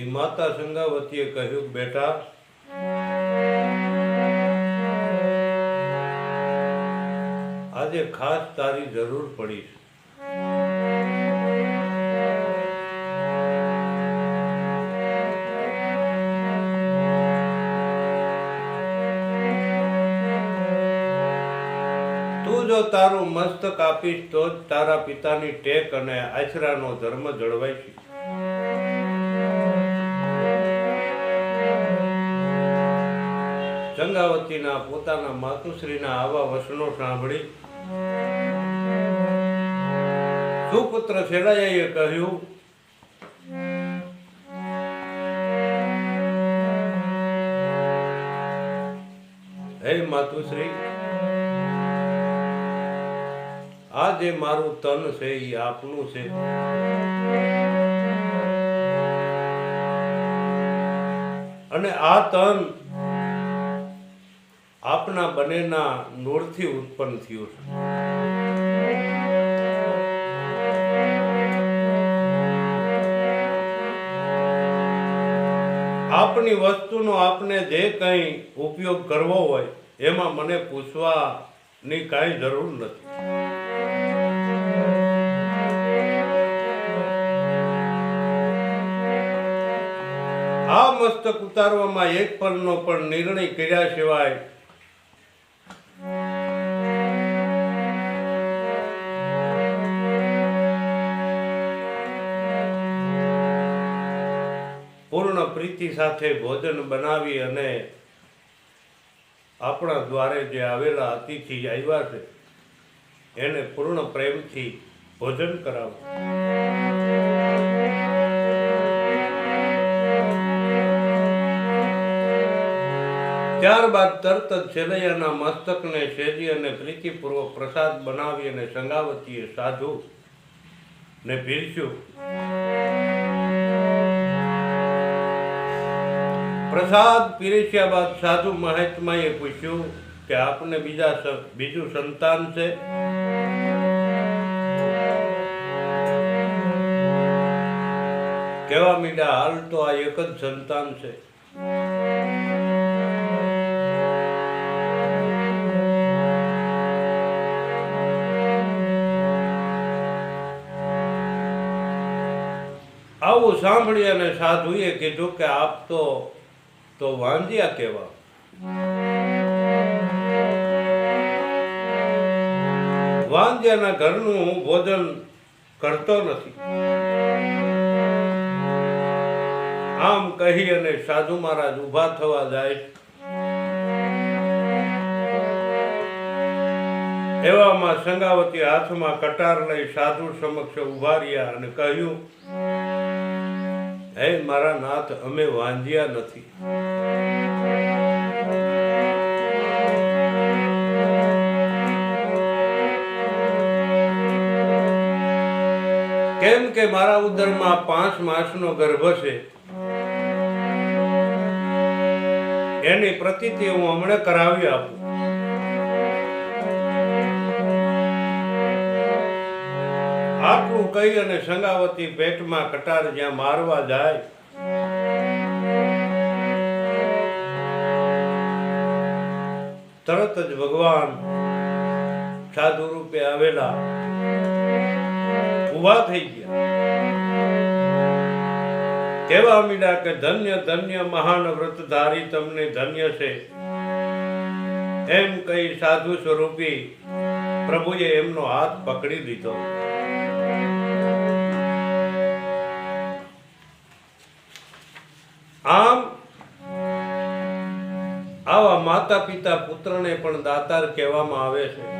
એ માતા સંગાવતીએ કહ્યું, બેટા, આજે ખાસ તારી જરૂર પડી તું જો તારું મસ્તક આપીશ, તો જ તારા પિતાની ટેક અને આશરાનો ધર્મ જળવાય છે ગંગાવતીના પોતાના માતુશ્રીના આવા વચનો સાંભળી સુપુત્ર છેડાયાએ કહ્યું, હે માતુશ્રી આ જે મારું તન છે, એ આપનું છે. અને આ તન આપના બંનેના નૂરથી ઉત્પન્ન થયું છે. આપની વસ્તુનો આપને જે કંઈ ઉપયોગ કરવો હોય, એમાં મને પૂછવાની કાંઈ જરૂર નથી. આ મસ્તક ઉતારવામાં એક પલનો પણ નિર્ણય કર્યા સિવાય પૂર્ણ પ્રીતિ સાથે ભોજન બનાવી અને આપણા દ્વારે જે આવેલા અતિથિ આવ્યા છે, એને પૂર્ણ પ્રેમથી ભોજન કરાવો. ત્યારબાદ તરત જ છેલૈયાના મસ્તકને શેજી અને પ્રીતિપૂર્વક પ્રસાદ બનાવી અને સંગાવતીએ સાધુ ને પીરસ્યું. પ્રસાદ પીરસ્યા બાદ સાધુ મહાત્માએ પૂછ્યું કે આપને બીજા બીજું સંતાન છે? કેવા મીડા, હાલ તો આ એક જ સંતાન છે. આવું સાંભળી અને સાધુએ કીધું કે આપ તો તો વાંધ્યા કેવા. વાંધ્યાના ઘરનું હું ભોજન કરતો નથી. આમ કહી અને સાધુ મહારાજ ઊભા થવા જાય. એવામાં સંગાવતી હાથમાં કટાર લઈ સાધુ સમક્ષ ઊભા રહ્યા અને કહ્યું હે મારા નાથ, અમે વાંજ્યા નથી. કેમ કે મારા ઉદરમાં પાંચ માસનો ગર્ભ છે. એની પ્રતીતિ હું હમણાં કરાવી આપું. કહી અને સંગાવતી પેટમાં કટાર જ્યાં મારવા જાય. તરત જ ભગવાન સાધુ રૂપે આવેલા ઊભા થઈ ગયા. કેવા મીડા કે, ધન્ય ધન્ય મહાન વ્રતધારી તમને ધન્ય છે. એમ કહી સાધુ સ્વરૂપી પ્રભુએ એમનો હાથ પકડી લીધો આમ, આવા માતા પિતા પુત્રને પણ દાતાર કહેવામાં આવે છે.